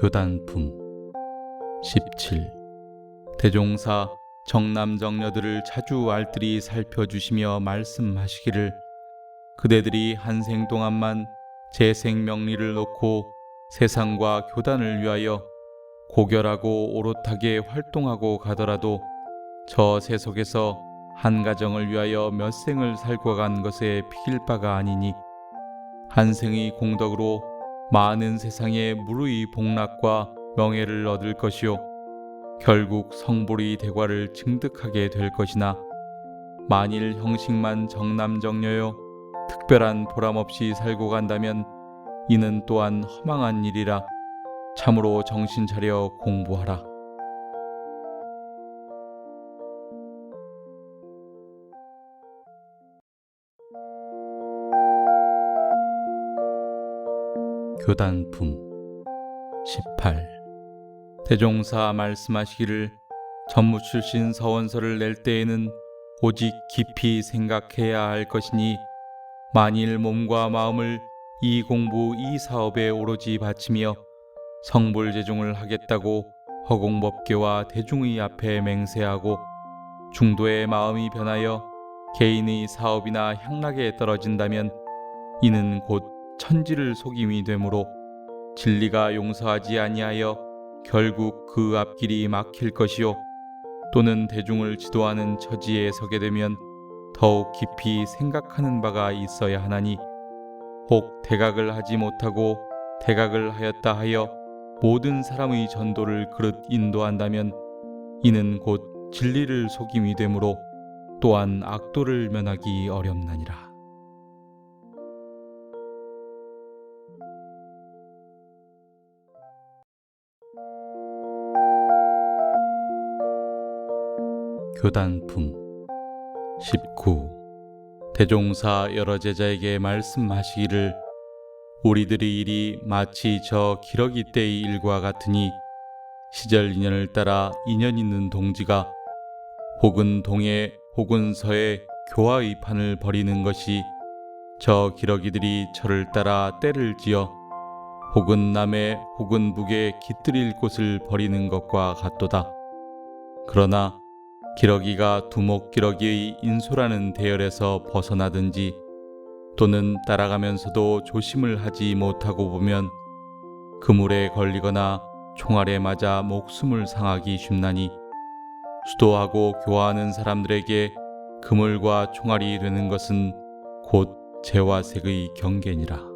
교단품 17 대종사 정남정녀들을 자주 알뜰히 살펴주시며 말씀하시기를 그대들이 한생 동안만 제 생명리를 놓고 세상과 교단을 위하여 고결하고 오롯하게 활동하고 가더라도 저 세속에서 한 가정을 위하여 몇 생을 살고 간 것에 비길 바가 아니니 한 생의 공덕으로 많은 세상에 무르의 복락과 명예를 얻을 것이요 결국 성불의 대과를 증득하게 될 것이나 만일 형식만 정남정녀요 특별한 보람 없이 살고 간다면 이는 또한 허망한 일이라 참으로 정신 차려 공부하라. 교단품 18 대종사 말씀하시기를 전무 출신 서원서를 낼 때에는 오직 깊이 생각해야 할 것이니 만일 몸과 마음을 이 공부 이 사업에 오로지 바치며 성불제종을 하겠다고 허공법계와 대중의 앞에 맹세하고 중도의 마음이 변하여 개인의 사업이나 향락에 떨어진다면 이는 곧 천지를 속임이 되므로 진리가 용서하지 아니하여 결국 그 앞길이 막힐 것이요 또는 대중을 지도하는 처지에 서게 되면 더욱 깊이 생각하는 바가 있어야 하나니 혹 대각을 하지 못하고 대각을 하였다 하여 모든 사람의 전도를 그릇 인도한다면 이는 곧 진리를 속임이 되므로 또한 악도를 면하기 어렵나니라. 교단품 19 대종사 여러 제자에게 말씀하시기를 우리들의 일이 마치 저 기러기 때의 일과 같으니 시절 인연을 따라 인연 있는 동지가 혹은 동해 혹은 서해 교화의 판을 벌이는 것이 저 기러기들이 저를 따라 때를 지어 혹은 남해 혹은 북에 깃들일 곳을 벌이는 것과 같도다. 그러나 기러기가 두목기러기의 인소라는 대열에서 벗어나든지 또는 따라가면서도 조심을 하지 못하고 보면 그물에 걸리거나 총알에 맞아 목숨을 상하기 쉽나니 수도하고 교화하는 사람들에게 그물과 총알이 되는 것은 곧 재화색의 경계니라.